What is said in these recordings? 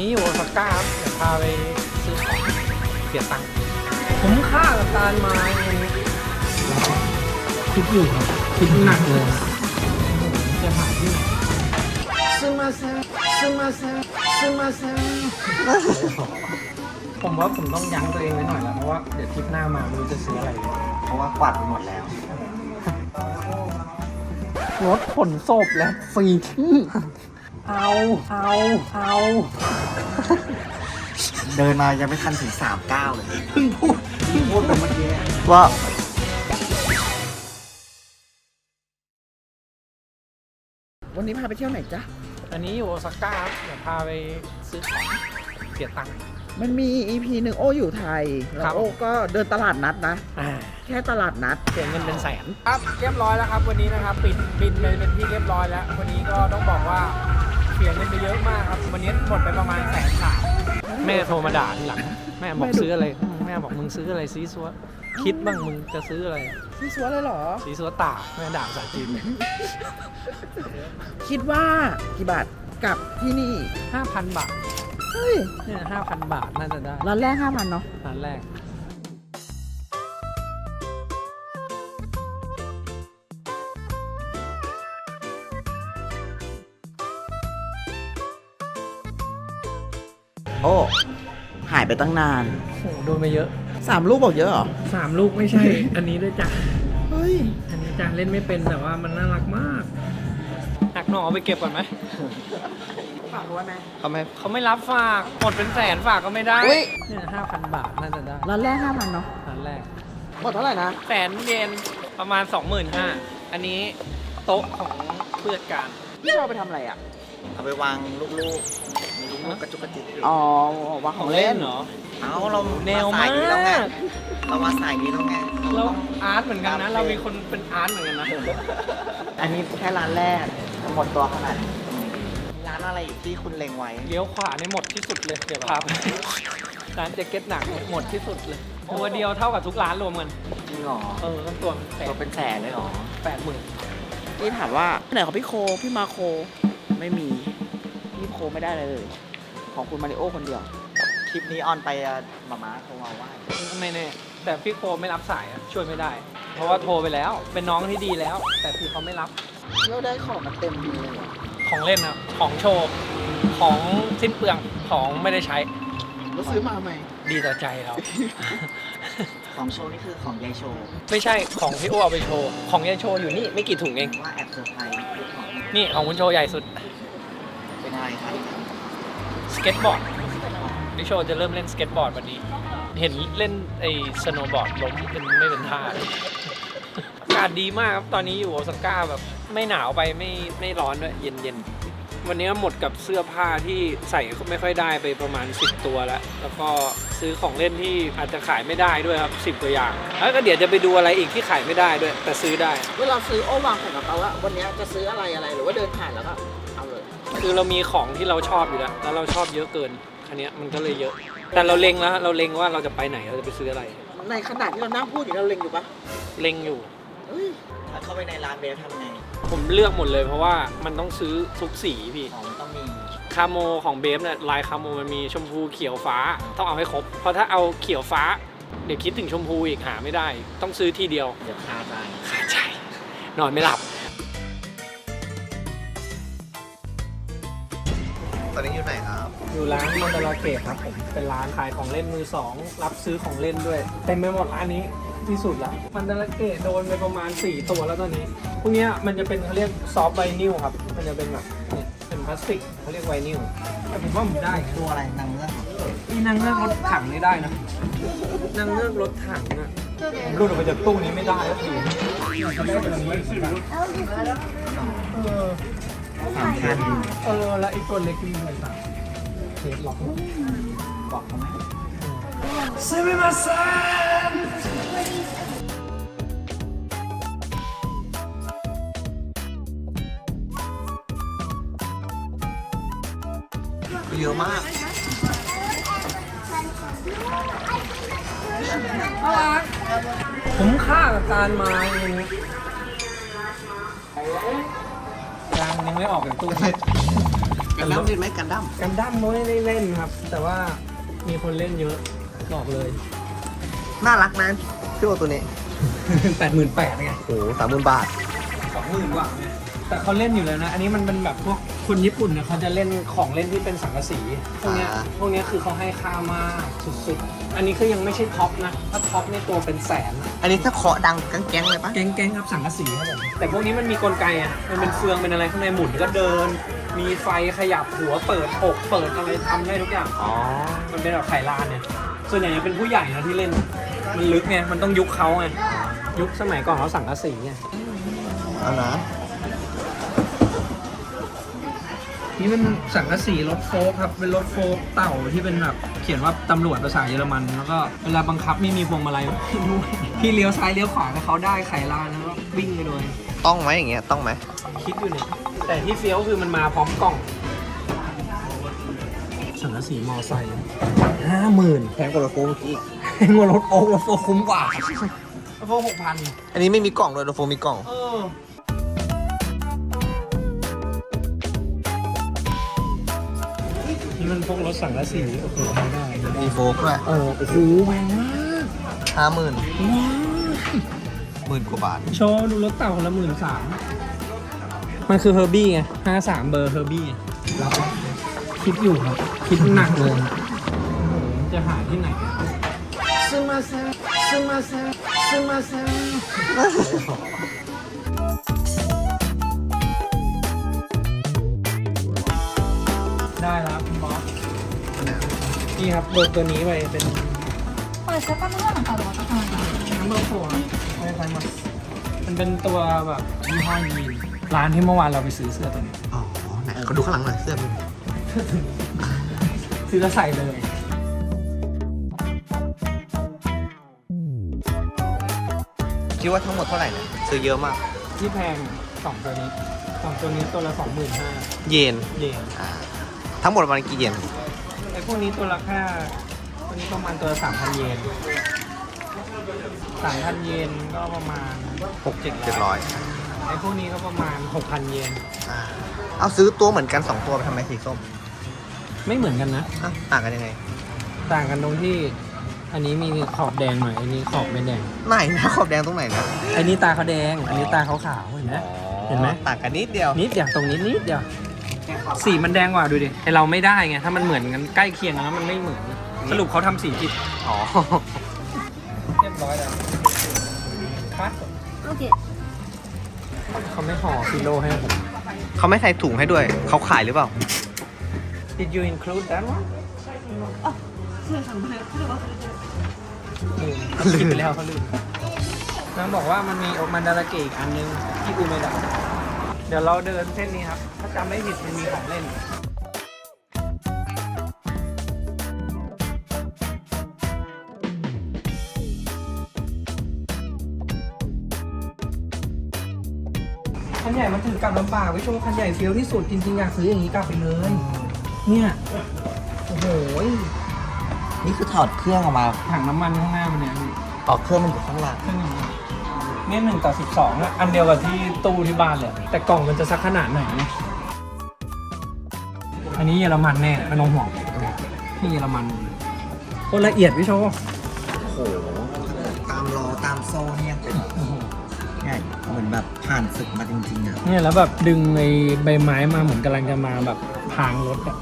นี้อยู่โอซาก้าครับเดี๋ยวพาไปซื้อของเสียตังค์คุ้มค่ากับการมาวันนี้คิดอยู่ครับคิดหนักเลยจะหาที่ไหนซึมาเซซึมาเซซึมาเซผมว่าผมต้องยั้งตัวเองไว้หน่อยแล้วเพราะว่าเดี๋ยวทริปหน้ามาไม่รู้จะซื้ออะไรเลยเพราะว่ากวาดไปหมดแล้ว รถขนศพและฟรีที่เอา เอา เอา เดินมายังไม่ทันถึงสามก้าวเลยเพิ่งพูดเพิ่งพูดไปเมื่อกี้ว่าวันนี้พาไปเที่ยวไหนจ๊ะ อันนี้อยู่โอซาก้าครับเดี๋ยวพาไปซื้อของเสียตังค์ มันมี EP หนึ่งโออยู่ไทย แล้ครัวบ โอก็เดินตลาดนัดนะ อ่าแค่ตลาดนัด เสียเงินเป็นแสน ครับเรียบร้อยแล้วครับ วันนี้นะครับ ปิดบินไปเป็นที่เรียบร้อยแล้ว วันนี้ก็ต้องบอกว่าเสียเงินไปเยอะมากครับ วันนี้หมดไปประมาณแสนสามแม่โทรมาด่าทีหลัง แม่บอกซื้ออะไร แม่บอกมึงซื้ออะไรซีซัว คิดบ้างมึงจะซื้ออะไร พี่สัวเลยเหรอ ซีซัวตากแม่ด่าภาษาจีนเลยคิดว่ากี่บาทกลับที่นี่ ห้าพันบาทเฮ้ยเนี่ยห้าพันบาทน่าจะได้ร้านแรกห้าพันเนาะร้านแรก โอ้ หายไปตั้งนานโอ้โหโดนไปเยอะสามลูกบอกเยอะเหรอ สามลูกไม่ใช่ อันนี้ด้วยจ้ะเฮ้ย อันนี้จ้ะเล่นไม่เป็นแต่ว่ามันน่ารักมากหักหน่อเอาไปเก็บก่อนไหมฝากด้วยไหมเขาไม่เขาไม่รับฝากหมดเป็นแสนฝากก็ไม่ได้อุ๊ย เนี่ยห้าพันบาทน่าจะได้ร้านแรกห้าพันเนาะร้านแรก หมดเท่าไหร่นะ แสนเยนประมาณ 25,000อันนี้โต๊ะของเพื่อนการ พี่ชอบไปทำอะไรอะ เอาไปวางลูกๆมีลู กๆกระจุกกระจิกอยู่อ๋อวางของเล่นเหรอ เอาเราแนวสายนี้แล้วไงมากเรามาสายนี้แล้วไงเราอาร์ตเหมือนกันนะ เรามีคนเป็นอาร์ตเหมือนกันนะ อันนี้แค่ร้านแรกหมดตัวขนาดนี้ร้านอะไรอีกที่คุณเล็งไว้ เลี้ยวขวาในหมดที่สุดเลยเดี๋ยวพาไปร้านแจ็คเก็ตหนักหมดที่สุดเลย ตัวเดียวเท่ากับทุกร้านรวมกัน จริงเหรอเออต้องตัวมันแสตัวนเป็นแสนเลยเหรอแปดหมื่นพี่ถามว่าไหนของพี่โค พี่มาโค ไม่มีพี่โคไม่ได้เลย ของคุณมาริโอคนเดียว คลิปนี้ออนไปอะมาม่าโทรมาว่าไม่แน่แต่พี่โคไม่รับสายอะช่วยไม่ได้ เพราะว่าโทรไปแล้ว เป็นน้องที่ดีแล้ว แต่คือเขาไม่รับ เราได้ของมาเต็มเลยอะของเล่นครับของโชว์ของสิ้นเปลืองของไม่ได้ใช้แล้วซื้อมาใหม่ ดีต่อใจเรา ของโชว์นี่คือของยายโชว์ไม่ใช่ของพี่อ้วเอาไปโชว์ ของยายโชว์อยู่นี่ไม่กี่ถุงเอง ว่าแอบเซอร์ไพรส์ของนี่ของคุณโชว์ใหญ่สุดเป็น อะไรครับสเก็ตบอร์ดพี่โชว์จะเริ่มเล่นสเก็ตบอร์ดวันนี้ เห็นเล่นไอ้สโนว์บอร์ดล้มเป็นไม่เป็นท่าเลยอากาศดีมากครับ ตอนนี้อยู่โอซาก้าแบบไม่หนาวไปไม่ไม่ร้อนด้วยเย็นเย็นๆวันนี้หมดกับเสื้อผ้าที่ใส่ไม่ค่อยได้ไปประมาณ 10 ตัวแล้ว แล้วก็ซื้อของเล่นที่อาจจะขายไม่ได้ด้วยครับ10ตัวอย่าง แล้วก็เดี๋ยวจะไปดูอะไรอีกที่ขายไม่ได้ด้วย แต่ซื้อได้ เวลาซื้อโอ้วางแผนกับเขาว่าวันนี้จะซื้ออะไรอะไรหรือว่าเดินผ่านแล้วก็เอาเลย คือเรามีของที่เราชอบอยู่แล้ว แล้วเราชอบเยอะเกินอันเนี้ยมันก็เลยเยอะ แต่เราเล็งแล้วเราเล็งว่าเราจะไปไหน เราจะไปซื้ออะไร ในขณะที่เรานั่งพูดอยู่เราเล็งอยู่ปะเล็งอยู่เฮ้ยถ้าเข้าไปในร้านเบลทำไงผมเลือกหมดเลยเพราะว่ามันต้องซื้อทุกสีพี่ ของมันต้องมี คาโมของเบฟเนี่ยลายคาโมมันมีชมพูเขียวฟ้าต้องเอาให้ครบ เพราะถ้าเอาเขียวฟ้า เดี๋ยวคิดถึงชมพูอีกหาไม่ได้ ต้องซื้อทีเดียว เดี๋ยวคาใจ ขาดใจ นอนไม่หลับ ตอนนี้อยู่ไหนครับอยู่ร้านมันดาราเกตครับผมเป็นร้านขายของเล่นมือสองรับซื้อของเล่นด้วยเต็มไปหมดร้านนี้ที่สุดละมันดาราเกตโดนไปประมาณ 4 ตัวแล้วตอนนี้พวกเนี้ยมันจะเป็นเขาเรียกซอฟต์ไวนิลครับมันจะเป็นแบบเนี่ยเป็นพลาสติกเขาเรียกไวนิลแต่ผมว่าผมได้ตัวอะไรนางเงือกเหรอนี่นั่งเลือกรถถังนี่ได้นะนั่งเลือกรถถังอะผมรูดออกไปจากตู้นี้ไม่ได้แล้วที เออสามคันเออแล้วไอ้ตัวเล็กที่มีอะไรต่างเทปล็อกบอกเขาไหมเซเว่นมาซันเยอะมากผมค่ากับการมาอย่างนี้ ยังยังไม่ออกจากตู้เลยกันดั้มเล่นไหมกันดั้มกันดั้มไม่ได้เล่นครับ แต่ว่ามีคนเล่นเยอะบอกเลย น่ารักนะพี่โอตัวนี้แปดหมื่นแปดไงโอ้โหสามหมื่นบาทสองหมื่นกว่าไงแต่เขาเล่นอยู่แล้วนะ อันนี้มันเป็นแบบพวกคนญี่ปุ่นเนี่ยเขาจะเล่นของเล่นที่เป็นสังกะสีพวกเนี้ยอ่าพวกเนี้ยคือเขาให้ค่ามากสุดๆ อันนี้คือยังไม่ใช่ท็อปนะ ถ้าท็อปเนี่ยตัวเป็นแสนอะอันนี้ถ้าเคาะดังกังแก๊งเลยปะแก๊งๆครับสังกะสีครับผมแต่พวกนี้มันมีกลไกอะ มันเป็นเฟืองเป็นอะไรข้างในหมุนก็เดิน มีไฟขยับหัวเปิดอกเปิดอะไรทำได้ทุกอย่าง อ๋อ มันเป็นแบบไข่ลานเนี่ย ส่วนใหญ่จะเป็นผู้ใหญ่นะที่เล่น มันลึกไง มันต้องยุคเขาไง ยุคสมัยก่อนเขาสังกะสีไงเอานะ นี่เป็นสังกะสีรถโฟล์คครับเป็นรถโฟล์คเต่าที่เป็นแบบเขียนว่าตำรวจภาษาเยอรมัน แล้วก็เวลาบังคับไม่มีพวงมาลัยด้วยพี่เลี้ยวซ้ายเลี้ยวขวาแต่เขาได้ไขลานแล้วก็วิ่งไปเลยต้องไหมอย่างเงี้ยต้องไหมคิดอยู่เนี่ยแต่ที่เฟี้ยวคือมันมาพร้อมกล่องสังกะสีมอไซค์ห้าหมื่นแพงกว่ารถโฟล์เมื่อกี้อีกแพงกว่ารถโอ๊กรถโฟล์คุ้มกว่ารถโฟล์หกพันอันนี้ไม่มีกล่องเลยรถโฟล์มีกล่องเออ มันพวกรถสังกะสีโอ้โหไม่ได้ไม่ได้มีโฟล์ด้วยเออโอ้โหแพงมากห้าหมื่นว้าวหมื่นกว่าบาท โชว์ดูรถเต่าคนละหมื่นสามมันคือเฮอร์บี้ไงห้าสามเบอร์เฮอร์บี้รับปะคิดอยู่ครับ คิดหนักเลยโอ้โหจะหาที่ไหนซึมาเซซึมาเซซึมาเซ นี่ครับโดนตัวนี้ไปเป็นเปิดสักตั้งเท่าไหร่ต่อตัวตั้งเท่ไหร่น้ำเบอร์โฟร์ไม่ใช่มามันเป็นตัวแบบยี่ห้อยีนร้านที่เมื่อวานเราไปซื้อเสื้อตัวนี้อ๋อไหนเก็ดูข้างหลังหน่อยเสื้อมันซื้อแล้วใส่เลยคิดว่าทั้งหมดเท่าไหร่นะซื้อเยอะมาก ที่แพงสองตัวนี้สองตัวนี้ตัวละสองหมื่นห้าเยนเยนอ่าทั้งหมดประมาณกี่เยน พวกนี้ตัวละแค่ตัวนี้ประมาณตัวละสามพันเยนสามพันเยนก็ประมาณหกเจ็ดเจ็ดร้อยไอ้พวกนี้ก็ประมาณหกพันเยนอ่าเอาซื้อตัวเหมือนกันสองตัวไปทำไมสีส้มไม่เหมือนกันนะอ้าวต่างกันยังไง ต่างกันตรงที่ อันนี้มีขอบแดงหน่อยอันนี้ขอบไม่แดงไหนนะขอบแดงตรงไหนนะอันนี้ตาเขาแดง อันนี้ตาเขาขาวเห็นไหมเห็นไหมต่างกันนิดเดียวนิดเดียวตรงนี้นิดเดียว สีมันแดงกว่าดูดิแต่เราไม่ได้ไงถ้ามันเหมือนกันใกล้เคียงแล้วมันไม่เหมือน สรุปเขาทำสีผิดอ๋อเรียบร้อยแล้วคัดโอเคเขาไม่ห่อฟิโลให้ผมเขาไม่ใส่ถุงให้ด้วย เขาขายหรือเปล่า Did you include that one ลืมไปแล้วเขาลืมน้องบอกว่ามันมีออมันดาราเกะอีกอันนึงที่กูไม่ได้ ดี๋ยวเราเดินเส้นนี้ครับ ถ้าจำไม่ผิดมันมีของเล่น คันใหญ่มันถือกลับลำบากไว้โชว์คันใหญ่เฟี้ยวที่สุดจริงๆอยากซื้ออย่างนี้กลับไปเลย เนี่ย โอ้โหนี่คือถอดเครื่องออกมาถังน้ำมันข้างหน้ามันเนี่ยออกเครื่องมันอยู่ข้างหลัง เครื่องอย่างนี้เนี่ยหนึ่งต่อสิบสองอะอันเดียวกับที่ตู้ที่บ้านเลย แต่กล่องมันจะสักขนาดไหนเนี่ยอันนี้เยอรมันแน่ไม่ต้องห่วงนี่เยอรมันโคตรละเอียดพี่โชว์โอ้โห ตามรอตามโซ่เนี่ยใช่เหมือนแบบผ่านศึกมาจริงๆอะเนี่ยแล้วแบบดึงไอ้ใบไม้มาเหมือนกำลังจะมาแบบทางรถอะ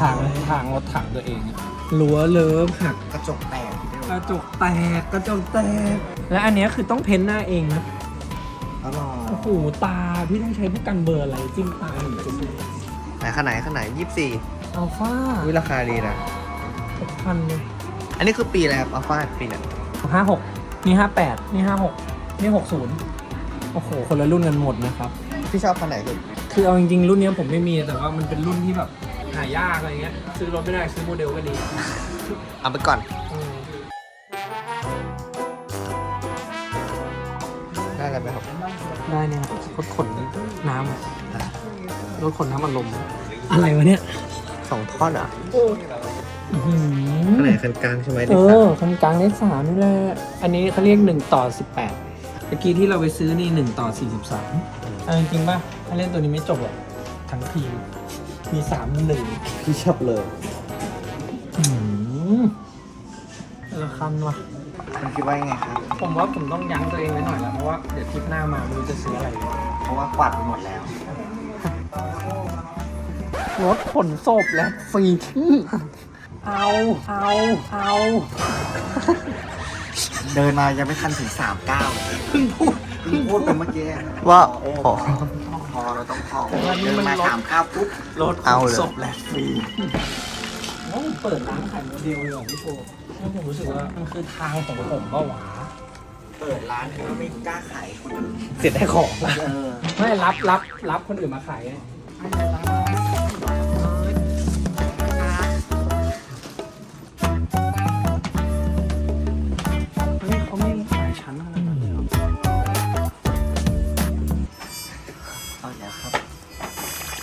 ทางทางรถถังตัวเองอะรั้วเลิฟหักกระจกแตก กระจกแตกกระจกแตก และอันเนี้ยคือต้องเพ้นหน้าเองนะอร่อยโอ้โหตาพี่ต้องใช้พวกกันเบอร์อะไรจิ้มตาหนึ่งจุดไหนขนาดไหนขนาดยี่สิบสี่อัลฟาวิราคาดีนะ หกพันเลยอันนี้คือปีอะไรครับอัลฟาปีไหนห้าหกนี่ห้าแปดนี่ห้าหกนี่หกศูนย์โอ้โห คนละรุ่นกันหมดนะครับ พี่ชอบคันไหนสุดคือเอาจริงๆ รุ่นเนี้ยผมไม่มีแต่ว่ามันเป็นรุ่นที่แบบหายากอะไรเงี้ย ซื้อรถไม่ได้ซื้อโมเดลก็ดีเอาไปก่อน อืม ได้แล้วไหมครับได้เนี่ยครับรถขนน้ำอะรถขนน้ำอัดลมอะไรวะเนี่ยสองท่อนอะอื้อหือขนาดคันกลางใช่ไหมเออคันกลางเลขสามนี่แหละอันนี้เขาเรียกหนึ่งต่อสิบแปดเมื่อกี้ที่เราไปซื้อนี่หนึ่งต่อสี่สิบสามเอาจริงๆป่ะถ้าเล่นตัวนี้ไม่จบหรอกทั้งทีมมีสามหนึ่ง พี่ชอบเลย อืมแต่ละคำว่ะ คุณคิดว่ายังไงครับ ผมว่าผมต้องยั้งตัวเองไว้หน่อยแล้วเพราะว่าเดี๋ยวทริปหน้ามาไม่รู้จะซื้ออะไรเลยเพราะว่ากวาดไปหมดแล้ว รถขนศพและฟรีที่เอาเอาเอาเดินมายังไม่ทันถึงสามเก้าเพิ่งพูดเพิ่งพูดไปเมื่อกี้ว่าโอ้พอต้องพอเราต้องพอแต่ว่านี่เดินมันมาลดสามเก้าปุ๊บรถขเอานเลยศพและฟรี ว่าผมเปิดร้านขายโมเดลเลยเหรอพี่โฟเพราะผมรู้สึกว่ามันคือทางของผมเปล่าวะเปิดร้านคือไม่กล้าขายคนอื่นเสร็จได้ของ เออไม่รับรับรับคนอื่นมาขายไงเฮ้ยเขาไม่ขายชั้นอะไรแบบนี้หรอเอาแล้วครับ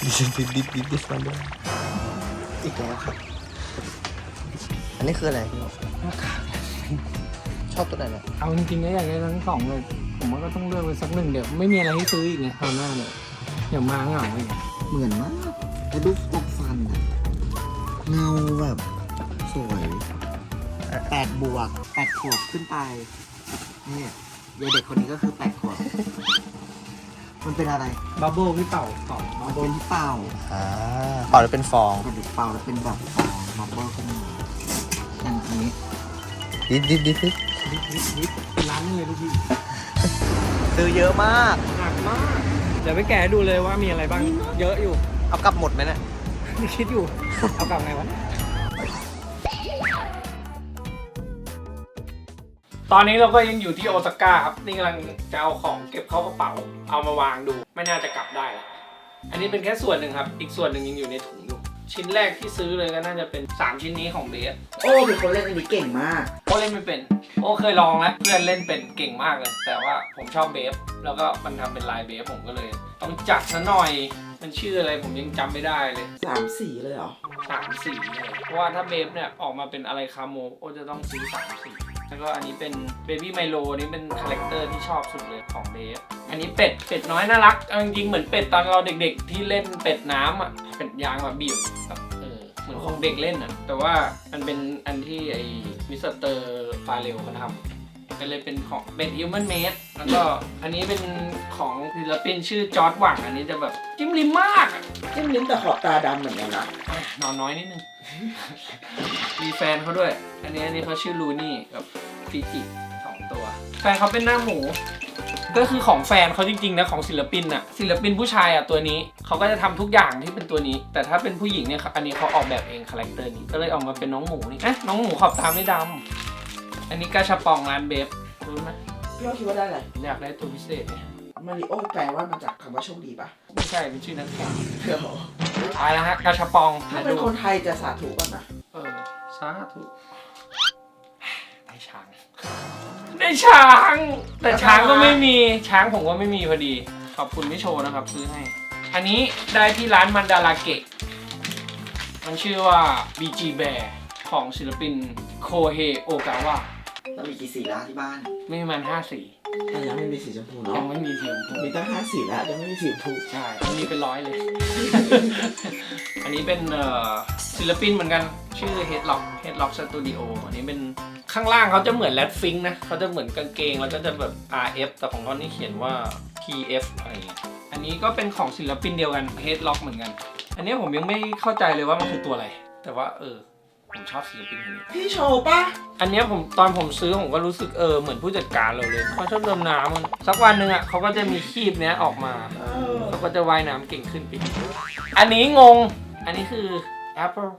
ดิฉันดิดิดิดิฟันด้วยอีกแล้วครับ อันนี้คืออะไรพี่ชอบตัวไหนเนี่ยเอาจริงๆก็อยากได้ทั้งสองเลย ผมว่าก็ต้องเลือกไปสักหนึ่งเดี๋ยวไม่มีอะไรให้ซื้ออีกไงคราวหน้าเนี่ยเดี๋ยวมาเหงาอีกเหมือนมากแล้วดูปกฟันอะเงาแบบสวยแปดบวกแปดขวบขึ้นไปนี่ยายเด็กคนนี้ก็คือแปดขวบมันเป็นอะไรบับเบิ้ลพี่เต่าต่อบัมับนเบิ้เป็ลนที่เป่าอ่าเป่าแล้วเป็นฟองกระดูกเป่าแล้วเป็นแบบฟองมับเบิลขึ้นมาอย่าง นี้ดิดดิดดิดดิดนิดนิดนิดร้านนี้เลยทุกทีซื้อเยอะมาก หนักมาก เดี๋ยวไปแกะให้ดูเลยว่ามีอะไรบ้าง เยอะอยู่ เอากลับหมดไหมเนี่ย คิดอยู่ เอากลับไงวะ ตอนนี้เราก็ยังอยู่ที่โอซาก้าครับ นี่กำลังจะเอาของเก็บเข้ากระเป๋า เอามาวางดู ไม่น่าจะกลับได้ละอันนี้เป็นแค่ส่วนหนึ่งครับ อีกส่วนหนึ่งยังอยู่ในถุงอยู่ ชิ้นแรกที่ซื้อเลยก็น่าจะเป็น 3 ชิ้นนี้ของเบสโอ้เป็นคนเล่นอันนี้เก่งมาก โอ้เล่นไม่เป็น โอ้เคยลองแล้วเพื่อนเล่นเป็นเก่งมากเลย แต่ว่าผมชอบเบฟแล้วก็มันทำเป็นลายเบฟผมก็เลย ต้องจัดซะหน่อยมันชื่ออะไรผมยังจำไม่ได้เลยสามสีเลยเหรอสามสีเลยเพราะว่าถ้าเบฟเนี่ยออกมาเป็นอะไรคาโมโอจะต้องซื้อสามสี แล้วก็อันนี้เป็นเบบี้ไมโลนี่เป็นคาแรคเตอร์ที่ชอบสุดเลยของเดฟอันนี้เป็ดเป็ดน้อยน่ารักเอาจริงๆเหมือนเป็ดตอนเราเด็กๆ ที่เล่นเป็ดน้ำอะเป็ดยางแบบบีบแบบเออเหมือนของเด็กเล่นอะแต่ว่ามันเป็นอันที่ไอ้มิสเตอร์ฟาเรลเขาทำ ก็เลยเป็นของเป็นฮิวแมนเมดแล้วก็อันนี้เป็นของศิลปินชื่อจอร์ดหวัง อันนี้จะแบบจิ้มลิ้มมากอะจิ้มลิ้นแต่ขอบตาดำเหมือนกันนะนอนน้อยนิดนึง มีแฟนเขาด้วย อันนี้อันนี้เขาชื่อลูนี่กับฟิจิสองตัว แฟนเขาเป็นหน้าหมู ก็คือของแฟนเขาจริงๆนะของศิลปินอะศิลปินผู้ชายอะตัวนี้เขาก็จะทำทุกอย่างที่เป็นตัวนี้ แต่ถ้าเป็นผู้หญิงเนี่ยอันนี้เขาออกแบบเองคาแรคเตอร์นี้ก็เลยออกมาเป็นน้องหมูนี่เอ๊ะน้องหมูขอบตาไม่ดำ อันนี้กาชาปองร้านเบฟรู้ไหมพี่ว่าคิดว่าได้อะไรอยากได้ตัวพิเศษเนี่ยมาริโอแปลว่ามาจากคำว่าโชคดีปะไม่ใช่เป็นชื่อนักแข่งเดี๋ยวไปแล้วฮะกาชาปองถ้าเป็นคนไทยจะสาธุกันนะเออสาธุได้ช้างได้ช้าง แต่ช้างก็ไม่มีช้างผมก็ไม่มีพอดี ขอบคุณพี่โชว์นะครับซื้อให้ อันนี้ได้ที่ร้านมันดาราเกะมันชื่อว่า BG Bear ของศิลปินโคเฮโอกาวะ แล้วมีกี่สีแล้วที่บ้านไม่ประมาณห้าสีแต่ยังไม่มีสีชมพูยัเนาะงไม่มีสีชมพูมีตั้งห้าสีแล้วยังไม่มีสีชมพูใช่มันมีเป็นร้อยเลย อันนี้เป็นเอ่อศิลปินเหมือนกันชื่อ Headlock Headlock Studio อันนี้เป็นข้างล่างเขาจะเหมือนแรดฟิงนะเขาจะเหมือนกางเกงแล้วก็จะแบบ RF แต่ของเขานี่เขียนว่า PF อะไรอย่างเงี้ยอันนี้ก็เป็นของศิลปินเดียวกัน Headlock เหมือนกัน อันนี้ผมยังไม่เข้าใจเลยว่ามันคือตัวอะไร แต่ว่าเออ ผมชอบศิลปินคนนี้ พี่โชว์ปะอันเนี้ยผมตอนผมซื้อผมก็รู้สึกเออเหมือนผู้จัดการเราเลยเขาชอบดำน้ำมันสักวันหนึ่งอะเขาก็จะมีคีบเนี้ยออกมาเออเขาก็จะว่ายน้ำเก่งขึ้นไปอีกอันนี้งง อันนี้คือ Apple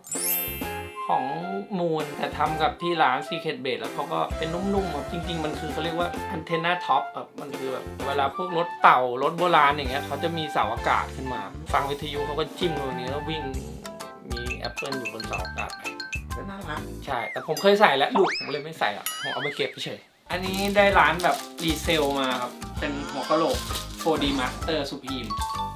ของมูนแต่ทำกับที่ร้าน Secret Base แล้วเขาก็เป็นนุ่มๆแบบจริง ๆ มันคือเขาเรียกว่าอันเทนาท็อปแบบมันคือแบบเวลาพวกรถเต่ารถโบราณอย่างเงี้ยเขาจะมีเสาอากาศขึ้นมา ฟังวิทยุเขาก็จิ้มตรงนี้แล้ววิ่งมีแอปเปิลอยู่บนเสาอากาศก็ น่ารัก ใช่ แต่ผมเคยใส่แล้วลูกผมเลยไม่ใส่อะผมเอาไปเก็บเฉย อันนี้ได้ร้านแบบรีเซลมาครับ เป็นหัวกะโหลก 4D Master Supreme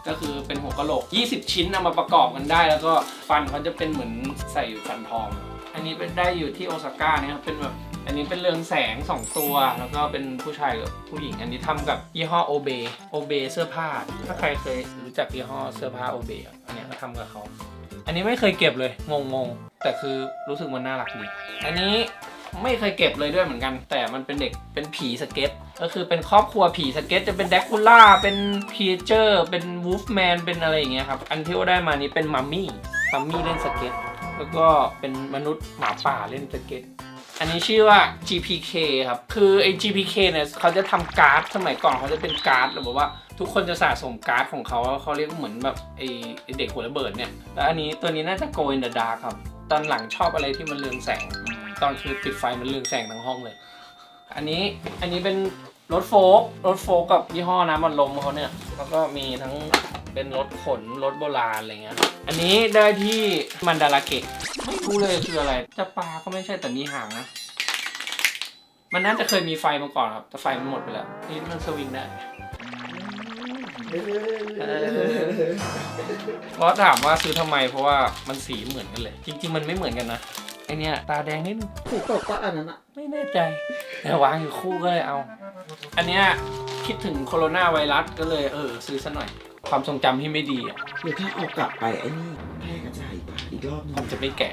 ก็คือเป็นหัวกะโหลก 20 ชิ้นนำมาประกอบกันได้ แล้วก็ฟันเขาจะเป็นเหมือนใส่ฟันทอง อันนี้เป็นได้อยู่ที่โอซาก้าเนี่ยครับเป็นแบบอันนี้เป็นเรืองแสง 2 ตัว แล้วก็เป็นผู้ชายกับผู้หญิง อันนี้ทำกับยี่ห้อโอเบโอเบเสื้อผ้า ถ้าใครเคยรู้จักยี่ห้อเสื้อผ้าโอเบอันเนี้ยก็ทำกับเขา อันนี้ไม่เคยเก็บเลยงงงแต่คือรู้สึกมันน่ารักดีอันนี้ไม่เคยเก็บเลยด้วยเหมือนกัน แต่มันเป็นเด็กเป็นผีสเก็ต ก็คือเป็นครอบครัวผีสเก็ต จะเป็นแดกคูล่าเป็นพีเจอร์เป็นวูฟแมนเป็นอะไรอย่างเงี้ยครับ อันที่ว่าได้มานี้เป็นมัมมี่มัมมี่เล่นสเก็ต แล้วก็เป็นมนุษย์หมาป่าเล่นสเก็ต อันนี้ชื่อว่า GPK ครับ คือไอ้ GPK เนี่ยเขาจะทำการ์ดสมัยก่อนเขาจะเป็นการ์ดหรือแบบว่าทุกคนจะสะสมการ์ดของเขาเขาเรียกเหมือนแบบไอ้เด็กหัวระเบิดเนี่ย แล้วอันนี้ตัวนี้น่าจะ Go in the dark ครับ ตอนหลังชอบอะไรที่มันเรืองแสง ตอนคือปิดไฟมันเรืองแสงทั้งห้องเลย อันนี้อันนี้เป็นรถโฟล์กรถโฟล์กกับยี่ห้อน้ำมันลมเขาเนี่ย แล้วก็มีทั้ง เป็นรถขนรถโบราณอะไรเงี้ย อันนี้ได้ที่มันดาราเกะไม่รู้เลยคืออะไร จะปลาก็ไม่ใช่แต่มีหางนะ มันน่าจะเคยมีไฟมาก่อนครับ แต่ไฟมันหมดไปแล้ว นี่มันสวิงได้เพราะถามว่าซื้อทำไมเพราะว่ามันสีเหมือนกันเลย จริง ๆ มันไม่เหมือนกันนะไอเนี้ยตาแดงนิดนึงถูกตกก็อันนั้นอะไม่แน่ใจแต่วางอยู่คู่ก็เลยเอา อันเนี้ยคิดถึงโคโรนาไวรัสก็เลยเออซื้อซะหน่อย ความทรงจำที่ไม่ดีอะหรือถ้าเอากลับไปไอ้นี่แพร่กระจายอีกรอบนึงผมจะไม่แก่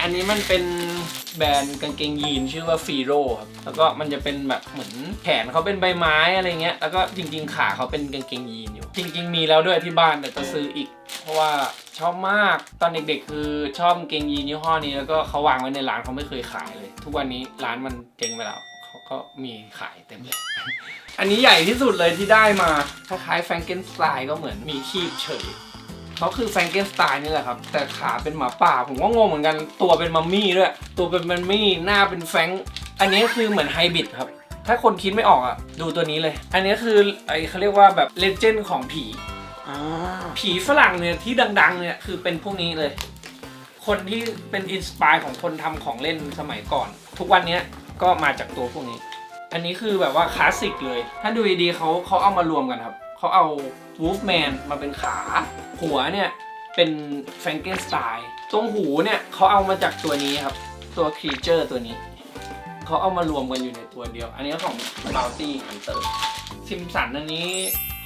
อันนี้มันเป็นแบรนด์กางเกงยีนชื่อว่าฟีโรครับแล้วก็มันจะเป็นแบบเหมือนแขนเขาเป็นใบไม้อะไรเงี้ยแล้วก็จริง ๆ ขาเขาเป็นกางเกงยีนอยู่ จริง ๆ มีแล้วด้วยที่บ้านแต่จะซื้ออีก เพราะว่าชอบมากตอนเด็กๆ คือชอบกางเกงยีนยี่ห้อนี้ แล้วก็เขาวางไว้ในร้านเขาไม่เคยขายเลย ทุกวันนี้ร้านมันเจ๊งไปแล้วเขาก็มีขายเต็มเลย อันนี้ใหญ่ที่สุดเลยที่ได้มาคล้ายๆแฟรงเกนสไตน์ก็เหมือนมีคีบเฉยเขาคือแฟรงเกนสไตน์นี่แหละครับ แต่ขาเป็นหมาป่าผมก็งงเหมือนกันตัวเป็นมัมมี่ด้วย ตัวเป็นมัมมี่หน้าเป็นแฟรงค์อันนี้คือเหมือนไฮบริดครับ ถ้าคนคิดไม่ออกอะ ดูตัวนี้เลย อันนี้คือไอเขาเรียกว่าแบบเลเจนด์ของผีอ่าผีฝรั่งเนี่ยที่ดังๆเนี่ยคือเป็นพวกนี้เลย คนที่เป็นอินสปายของคนทำของเล่นสมัยก่อน ทุกวันเนี้ยก็มาจากตัวพวกนี้ อันนี้คือแบบว่าคลาสสิกเลย ถ้าดูดีๆเขาเขาเอามารวมกันครับ เขาเอาวูฟแมนมาเป็นขา หัวเนี่ยเป็นแฟรงเกนสไตล์ตรงหูเนี่ยเขาเอามาจากตัวนี้ครับ ตัวครีเจอร์ตัวนี้ เขาเอามารวมกันอยู่ในตัวเดียว อันนี้ของบาวตี้ฮันเตอร์ซิมสันอันนี้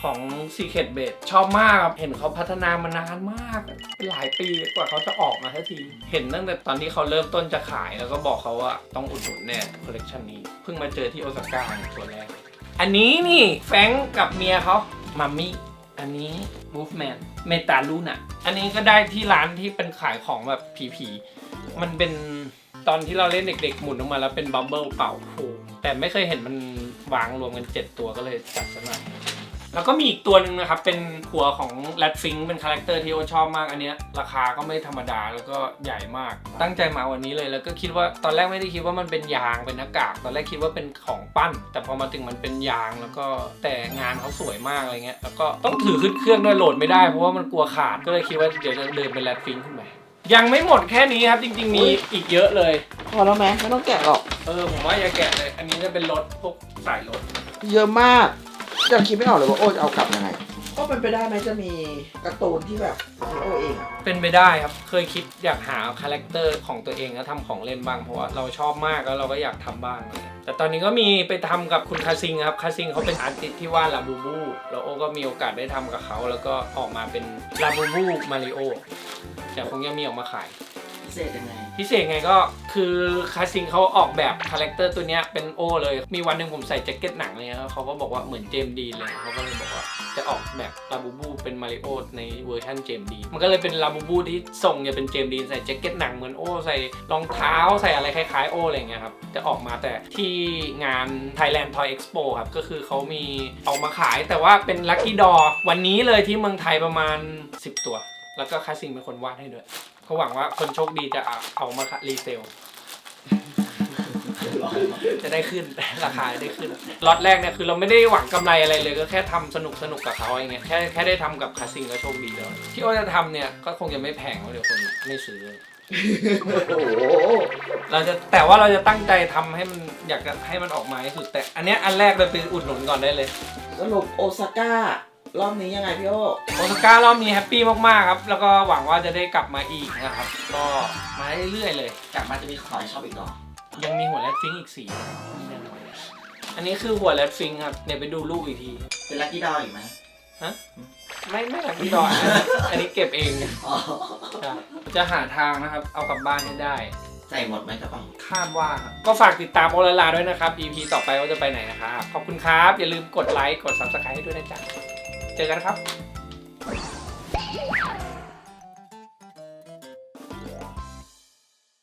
ของ Secret b a s ชอบมากครับเห็นเขาพัฒนามานานมากเป็นหลายปีกว่าเขาจะออกมาทันที เห็นตั้งแต่ตอนที่เขาเริ่มต้นจะขายแล้วก็บอกเขาว่าต้องอุดหนุนแน่คอลเลกชันนี้ เพิ่งมาเจอที่โอซาก้าตัวแรก อันนี้นี่แฟงกับเมียเขามัมมี่อันนี้วูฟแมนเมตาลูน่ะอันนี้ก็ได้ที่ร้านที่เป็นขายของแบบผีๆมันเป็นตอนที่เราเล่นเด็กๆ หมุนออกมาแล้วเป็นบับเบิลเป่าโูแต่ไม่เคยเห็นมันวางรวมกัน 7 ตัวก็เลยจัดซะหน่อย แล้วก็มีอีกตัวหนึ่งนะครับ เป็นหัวของแรดฟิงเป็นคาแรคเตอร์ที่โอชอบมากอันเนี้ยราคาก็ไม่ธรรมดาแล้วก็ใหญ่มาก ตั้งใจมาวันนี้เลยแล้วก็คิดว่าตอนแรกไม่ได้คิดว่ามันเป็นยางเป็นหน้ากาก ตอนแรกคิดว่าเป็นของปั้น แต่พอมาถึงมันเป็นยางแล้วก็แต่งานเขาสวยมากอะไรเงี้ยแล้วก็ต้องถือขึ้นเครื่องด้วยโหลดไม่ได้เพราะว่ามันกลัวขาดก็เลยคิดว่าเดี๋ยวจะเดินเป็นแรดฟิงขึ้นไปยังไม่หมดแค่นี้ครับจริงๆมีอีกเยอะเลยพอแล้วไหมไม่ต้องแกะหรอกเออผมว่าอย่าแกะเลย อันนี้จะเป็นรถพวกสายรถเยอะมาก ยังคิดไม่ออกเลยว่าโอ้จะเอากลับยังไง ก็เป็นไปได้ไหมจะมีการ์ตูนที่แบบโอ้เองอะเป็นไปได้ครับ เคยคิดอยากหาคาแรคเตอร์ของตัวเองแล้วทำของเล่นบ้างเพราะว่าเราชอบมากแล้วเราก็อยากทำบ้างอะไรเงี้ยแต่ตอนนี้ก็มีไปทำกับคุณคาซิงครับคาซิงเขาเป็นอาร์ติสต์ที่วาดลาบูบูแล้วโอก็มีโอกาสได้ทำกับเขาแล้วก็ออกมาเป็นลาบูบูมาริโอแต่คงยังมีออกมาขายพิ เศษยังไง พิเศษไงก็คือคาซิงเขาออกแบบคาแรคเตอร์ตัวเนี้ยเป็นโอเลย มีวันหนึ่งผมใส่แจ็คเก็ตหนังเลยนะเขาก็บอกว่าเหมือนเจมดีเลยเขาก็เลยบอกว่าจะออกแบบลาบูบูเป็นมาริโอในเวอร์ชันเจมดี มันก็เลยเป็นลาบูบูที่ทรงเนี่ยเป็นเจมดีใส่แจ็คเก็ตหนังเหมือนโอใส่รองเท้าใส่อะไรคล้ายๆโออะไรอย่างเงี้ยครับจะออกมาแต่ที่งาน Thailand Toy Expo ครับก็คือเขามีออกมาขายแต่ว่าเป็นลัคกี้ดอวันนี้เลยที่เมืองไทยประมาณ 10 ตัว แล้วก็คาซิงเป็นคนวาดให้ด้วย เขาหวังว่าคนโชคดีจะเอาเอามารีเซล จะได้ขึ้นราคาได้ขึ้นล็อตแรกเนี่ยคือเราไม่ได้หวังกำไรอะไรเลยก็แค่ทำสนุกสนุกกับเขาอย่างเงี้ยแค่แค่ได้ทำกับคาซิงก็โชคดีแล้วที่โอจะทำเนี่ยก็คงจะไม่แพงเพราะเดี๋ยวคนไม่ซื้อโอ้โหเราจะแต่ว่าเราจะตั้งใจทำให้มันอยากจะให้มันออกมาให้สุดแต่ อันเนี้ยอันแรกเราไปอุดหนุนก่อนได้เลยสรุปโอซาก้า รอบนี้ยังไงพี่โอโอซาก้ารอบนี้แฮปปี้มากๆครับ แล้วก็หวังว่าจะได้กลับมาอีกนะครับ ก็มาเรื่อยๆเลย กลับมาจะมีขอยชอบอีกเหรอยังมีหัวแรดฟิงอีกสีแน่นอนอันนี้คือหัวแรดฟิงครับ เดี๋ยวไปดูรูปอีกที เป็นลักกี้ดออีกไหมฮะไม่ไม่หลักที่ดอนนะอันนี้เก็บเองครับจะหาทางนะครับ เอากลับบ้านให้ได้ ใส่หมดไหมกระเป๋าคาดว่าครับก็ฝากติดตามโอลาลาด้วยนะครับ EP ต่อไปว่าจะไปไหนนะครับ ขอบคุณครับ อย่าลืมกดไลค์ กด subscribe ให้ด้วยนะจ๊ะ เจอกันครับ